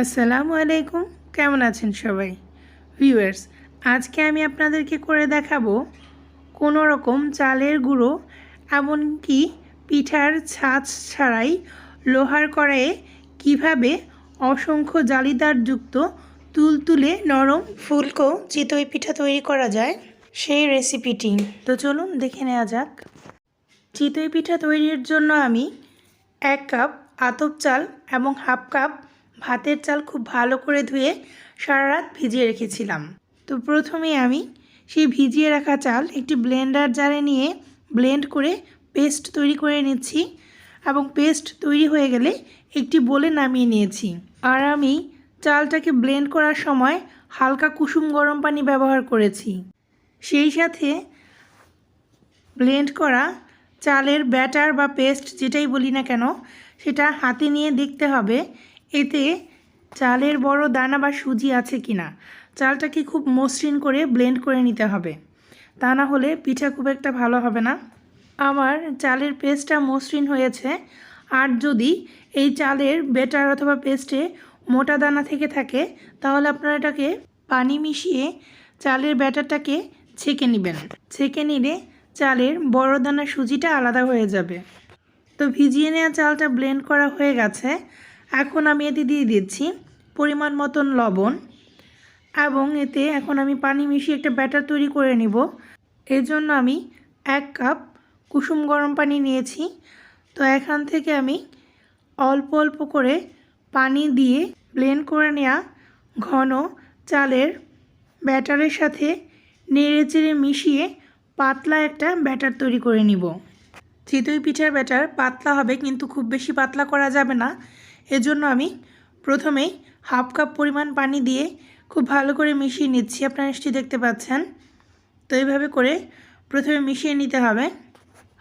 আসসালামু আলাইকুম। কেমন আছেন সবাই? ভিউয়ার্স আজকে আমি আপনাদেরকে করে দেখাবো কোনো রকম চালের গুঁড়ো এমনকি পিঠার ছাঁচ ছাড়াই লোহার কড়াইয়ে কীভাবে অসংখ্য জালিদারযুক্ত তুলতুলে নরম ফুলকো চিতই পিঠা তৈরি করা যায় সেই রেসিপিটি। তো চলুন দেখে নেওয়া যাক। চিতই পিঠা তৈরির জন্য আমি এক কাপ আতপ চাল এবং হাফ কাপ ভাতের চাল খুব ভালো করে ধুয়ে সারা রাত ভিজিয়ে রেখেছিলাম। তো প্রথমে আমি সেই ভিজিয়ে রাখা চাল একটি ব্লেন্ডার জারে নিয়ে ব্লেন্ড করে পেস্ট তৈরি করে নিচ্ছি এবং পেস্ট তৈরি হয়ে গেলে একটি বলে নামিয়ে নিয়েছি। আর আমি চালটাকে ব্লেন্ড করার সময় হালকা কুসুম গরম পানি ব্যবহার করেছি। সেই সাথে ব্লেন্ড করা চালের ব্যাটার বা পেস্ট যেটাই বলি না কেন, সেটা হাতে নিয়ে দেখতে হবে এতে চালের বড় দানা বা সুজি আছে কি না চালটাকে খুব মসৃণ করে ব্লেন্ড করে নিতে হবে। তা না হলে পিঠা খুব একটা ভালো হবে না। আমার চালের পেস্টটা মসৃণ হয়েছে। আর যদি এই চালের বেটার অথবা পেস্টে মোটা দানা থেকে থাকে, তাহলে আপনারা এটাকে পানি মিশিয়ে চালের ব্যাটারটাকে ছেঁকে নেবেন। ছেঁকে নিলে চালের বড় দানা সুজিটা আলাদা হয়ে যাবে। তো ভিজিয়ে নেওয়া চালটা ব্লেন্ড করা হয়ে গেছে। এখন আমি এতে দিয়ে দিচ্ছি পরিমাণ মতন লবণ এবং এতে এখন আমি পানি মিশিয়ে একটা ব্যাটার তৈরি করে নিব। এর জন্য আমি এক কাপ কুসুম গরম পানি নিয়েছি। তো এখান থেকে আমি অল্প অল্প করে পানি দিয়ে ব্লেন্ড করে নেওয়া ঘন চালের ব্যাটারের সাথে নেড়ে চেড়ে মিশিয়ে পাতলা একটা ব্যাটার তৈরি করে নিব। চিতই পিঠার ব্যাটার পাতলা হবে, কিন্তু খুব বেশি পাতলা করা যাবে না। এজন্য আমি প্রথমেই হাফ কাপ পরিমাণ পানি দিয়ে খুব ভালো করে মিশিয়ে নিচ্ছি। আপনারা নিশ্চয়ই দেখতে পাচ্ছেন। তো এইভাবে করে প্রথমে মিশিয়ে নিতে হবে।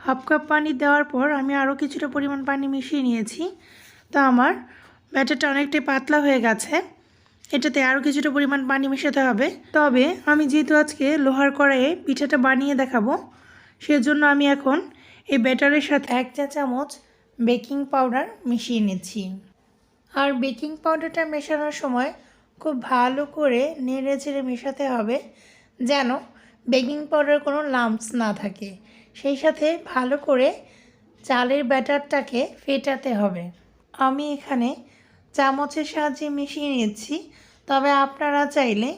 হাফ কাপ পানি দেওয়ার পর আমি আরও কিছুটা পরিমাণ পানি মিশিয়ে নিয়েছি। তো আমার ব্যাটারটা অনেকটাই পাতলা হয়ে গেছে। এটাতে আরও কিছুটা পরিমাণ পানি মেশাতে হবে। তবে আমি যেহেতু আজকে লোহার কড়াইয়ে পিঠাটা বানিয়ে দেখাবো, সেজন্য আমি এখন এই ব্যাটারের সাথে এক চা চামচ বেকিং পাউডার মিশিয়ে নিচ্ছি। আর বেকিং পাউডারটা মেশানোর সময় খুব ভালো করে নেড়ে চেড়ে মেশাতে হবে যেন বেকিং পাউডার কোনো লাম্পস না থাকে। সেই সাথে ভালো করে চালের ব্যাটারটাকে ফেটাতে হবে। আমি এখানে চামচের সাহায্যে মিশিয়ে নিচ্ছি তবে আপনারা চাইলে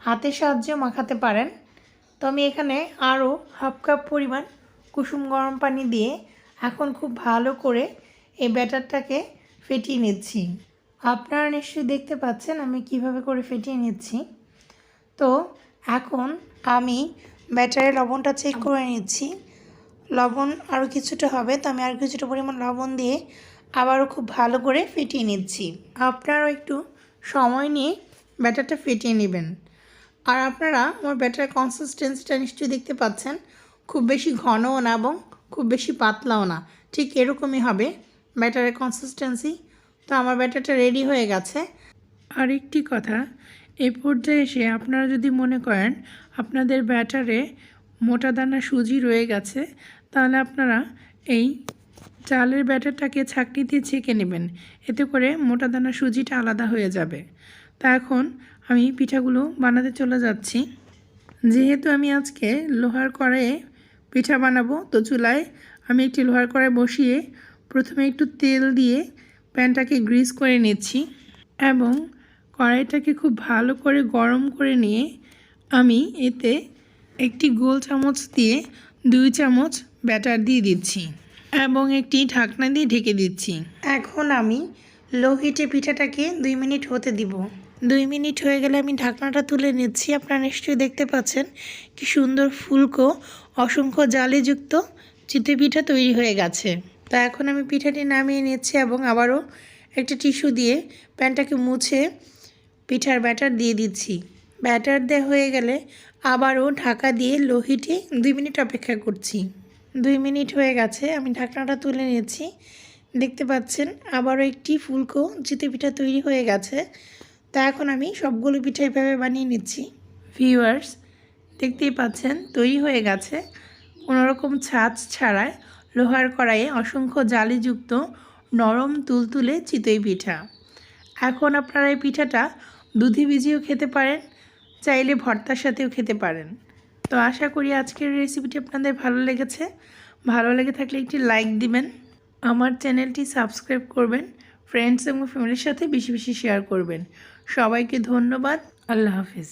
হাতের সাহায্যেও মাখাতে পারেন। তো আমি এখানে আরও হাফ কাপ পরিমাণ কুসুম গরম পানি দিয়ে এখন খুব ভালো করে এই ব্যাটারটাকে ফেটিয়ে নিচ্ছি। আপনারা নিশ্চয়ই দেখতে পাচ্ছেন আমি কীভাবে করে ফেটিয়ে নিচ্ছি। তো এখন আমি ব্যাটারে লবণটা চেক করে নিচ্ছি। লবণ আরও কিছুটা হবে, তো আমি আর কিছুটা পরিমাণ লবণ দিয়ে আবারও খুব ভালো করে ফেটিয়ে নিচ্ছি। আপনারাও একটু সময় নিয়ে ব্যাটারটা ফেটিয়ে নেবেন। আর আপনারা আমার ব্যাটারের কনসিস্টেন্সিটা নিশ্চয়ই দেখতে পাচ্ছেন। খুব বেশি ঘনও না এবং খুব বেশি পাতলাও না। ঠিক এরকমই হবে। ব্যাটারের কনসিস্টেন্সি তো আমার ব্যাটারটা রেডি হয়ে গেছে। আর একটি কথা এই পর্যায়ে এসে আপনারা যদি মনে করেন আপনাদের ব্যাটারে মোটা দানা সুজি রয়ে গেছে, তাহলে আপনারা এই চালের ব্যাটারটাকে ছাঁকনি দিয়ে ছেঁকে নেবেন। এতে করে মোটা দানা সুজিটা আলাদা হয়ে যাবে। তা এখন আমি পিঠাগুলো বানাতে চলে যাচ্ছি। যেহেতু আমি আজকে লোহার কড়াইয়ে পিঠা বানাবো, তো চুলায় আমি একটি লোহার কড়াই বসিয়ে প্রথমে একটু তেল দিয়ে প্যানটাকে গ্রিস করে নিচ্ছি এবং কড়াইটাকে খুব ভালো করে গরম করে নিয়ে আমি এতে একটি গোল চামচ দিয়ে দুই চামচ ব্যাটার দিয়ে দিচ্ছি এবং একটি ঢাকনা দিয়ে ঢেকে দিচ্ছি। এখন আমি লো হিটে পিঠাটাকে দুই মিনিট হতে দিব। দুই মিনিট হয়ে গেলে আমি ঢাকনাটা তুলে নিচ্ছি। আপনারা নিশ্চয়ই দেখতে পাচ্ছেন কি সুন্দর ফুলকো, অসংখ্য জালিযুক্ত চিতই পিঠা তৈরি হয়ে গেছে। তা এখন আমি পিঠাটি নামিয়ে নিচ্ছি এবং আবারও একটা টিস্যু দিয়ে প্যানটাকে মুছে পিঠার ব্যাটার দিয়ে দিচ্ছি। ব্যাটার দেওয়া হয়ে গেলে আবারও ঢাকা দিয়ে লো হিটে দুই মিনিট অপেক্ষা করছি। দুই মিনিট হয়ে গেছে, আমি ঢাকনাটা তুলে নিয়েছি। দেখতে পাচ্ছেন, আবারও একটি ফুলকো চিতই পিঠা তৈরি হয়ে গেছে। তা এখন আমি সবগুলো পিঠা এভাবে বানিয়ে নিচ্ছি। ভিউয়ার্স, দেখতেই পাচ্ছেন, তৈরি হয়ে গেছে। কোনোরকম ছাঁচ ছাড়াই লোহার কড়াইয়ে অসংখ্য জালিযুক্ত নরম তুলতুলে চিতই পিঠা। এখন আপনারা এই পিঠাটা দুধি ভিজিয়েও খেতে পারেন, চাইলে ভর্তার সাথেও খেতে পারেন। তো আশা করি আজকের রেসিপিটি আপনাদের ভালো লেগেছে। ভালো লেগে থাকলে একটি লাইক দিবেন, আমার চ্যানেলটি সাবস্ক্রাইব করবেন ফ্রেন্ডস এবং ফ্যামিলির সাথে বেশি বেশি শেয়ার করবেন। সবাইকে ধন্যবাদ, আল্লাহ হাফিজ।